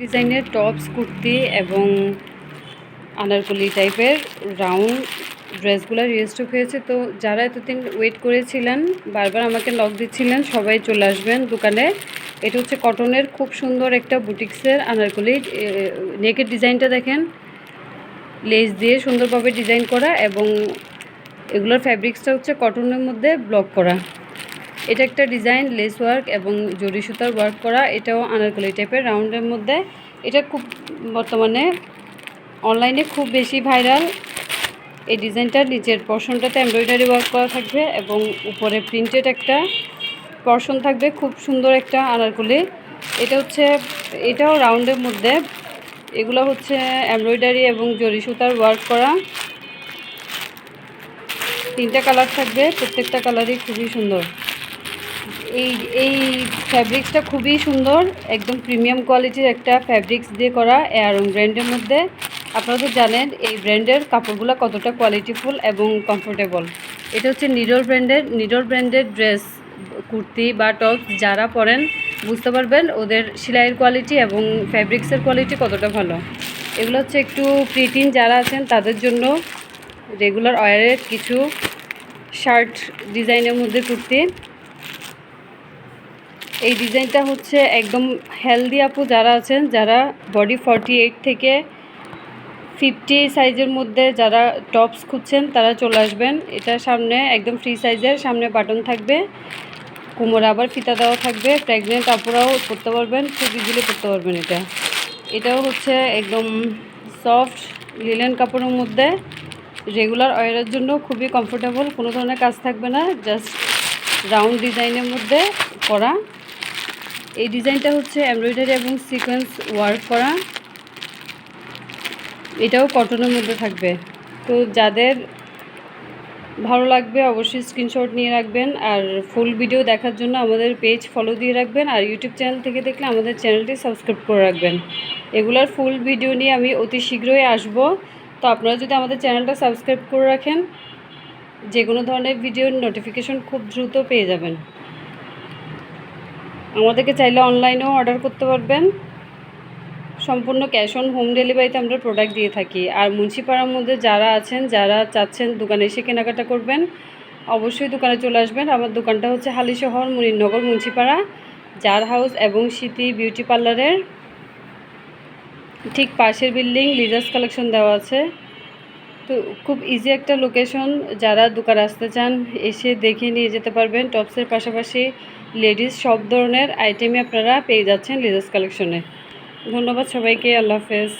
ডিজাইনের টপস, কুর্তি এবং আনারকলি টাইপের রাউন্ড ড্রেসগুলো রিস্টক হয়েছে। তো যারা এতদিন ওয়েট করেছিলেন, বারবার আমাকে লক দিচ্ছিলেন, সবাই চলে আসবেন দোকানে। এটা হচ্ছে কটনের খুব সুন্দর একটা বুটিক্সের আনারকলি নেকের ডিজাইনটা দেখেন। লেস দিয়ে সুন্দরভাবে ডিজাইন করা এবং এগুলোর ফ্যাব্রিক্সটা হচ্ছে কটনের মধ্যে ব্লক করা। এটা একটা ডিজাইন লেস ওয়ার্ক এবং জরি সুতার ওয়ার্ক করা। এটাও আনারকলি টাইপের রাউন্ডের মধ্যে। এটা খুব বর্তমানে অনলাইনে খুব বেশি ভাইরাল এই ডিজাইনটার নিচের পর্শনটাতে এমব্রয়ডারি ওয়ার্ক করা থাকবে এবং উপরে প্রিন্টেড একটা পর্শন থাকবে। খুব সুন্দর একটা আনারকলি। এটা হচ্ছে, এটাও রাউন্ডের মধ্যে। এগুলো হচ্ছে এমব্রয়ডারি এবং জরি সুতার ওয়ার্ক করা। তিনটা কালার থাকবে। প্রত্যেকটা কালারই খুবই সুন্দর। এই এই ফ্যাব্রিক্সটা খুবই সুন্দর, একদম প্রিমিয়াম কোয়ালিটির একটা ফ্যাব্রিক্স দিয়ে করা এয়ারং ব্র্যান্ডের মধ্যে। আপনারা তো জানেন, এই ব্র্যান্ডের কাপড়গুলো কতটা কোয়ালিটিফুল এবং কমফোর্টেবল এটা হচ্ছে নিডল ব্র্যান্ডের নিডল ব্র্যান্ডের ড্রেস কুর্তি বা টপস যারা পরেন, বুঝতে পারবেন ওদের সেলাইয়ের কোয়ালিটি এবং ফ্যাব্রিক্সের কোয়ালিটি কতটা ভালো। এগুলো হচ্ছে একটু প্রিটিন যারা আছেন, তাদের জন্য রেগুলার ওয়ারের কিছু শার্ট ডিজাইনের মধ্যে কুর্তি। এই ডিজাইনটা হচ্ছে একদম হেলদি আপু, যারা আছেন, যারা বডি ফর্টি এইট থেকে ফিফটি সাইজের মধ্যে যারা টপস খুঁজছেন, তারা চলে আসবেন। এটা সামনে একদম ফ্রি সাইজের সামনে বাটন থাকবে। কোমরে আবার ফিতা দেওয়া থাকবে। প্রেগনেন্ট আপুরাও পরতে পারবেন, খুব ইজিলি পরতে পারবেন এটা। এটাও হচ্ছে একদম সফট লিলেন কাপড়ের মধ্যে। রেগুলার ওয়ারের জন্য খুবই কমফোর্টেবল কোনো ধরনের কাজ থাকবে না জাস্ট রাউন্ড ডিজাইনের মধ্যে করা। এই ডিজাইনটা হচ্ছে এমব্রয়ডারি এবং সিকোয়েন্স ওয়ার্ক করা। এটাও কটনের মধ্যে থাকবে। তো যাদের ভালো লাগবে অবশ্যই স্ক্রিনশট নিয়ে রাখবেন আর ফুল ভিডিও দেখার জন্য আমাদের পেজ ফলো দিয়ে রাখবেন আর ইউটিউব চ্যানেল থেকে দেখলে আমাদের চ্যানেলটি সাবস্ক্রাইব করে রাখবেন। এগুলার ফুল ভিডিও নিয়ে আমি অতি শীঘ্রই আসব। তো আপনারা যদি আমাদের চ্যানেলটা সাবস্ক্রাইব করে রাখেন যে কোনো ধরনের ভিডিওর নোটিফিকেশন খুব দ্রুত পেয়ে যাবেন। আমাদেরকে চাইলে অনলাইনেও অর্ডার করতে পারবেন। সম্পূর্ণ ক্যাশ অন হোম ডেলিভারিতে আমরা প্রোডাক্ট দিয়ে থাকি। আর মুন্সিপাড়ার মধ্যে যারা আছেন, যারা চাচ্ছেন দোকানে এসে কেনাকাটা করবেন, অবশ্যই দোকানে চলে আসবেন। আমার দোকানটা হচ্ছে হালিশহর, মুনিরনগর, মুন্সিপাড়া। জার হাউস এবং স্মৃতি বিউটি পার্লারের ঠিক পাশের বিল্ডিং লিজার্স কালেকশন দেওয়া আছে। তো খুব ইজি একটা লোকেশন যারা দোকানে আসতে চান, এসে দেখে নিয়ে যেতে পারবেন। টপসের পাশাপাশি লেডিস সব ধরনের আইটেমই আপনারা পেয়ে যাচ্ছেন লেডিস কালেকশনে। ধন্যবাদ সবাইকে আল্লাহ হাফেজ।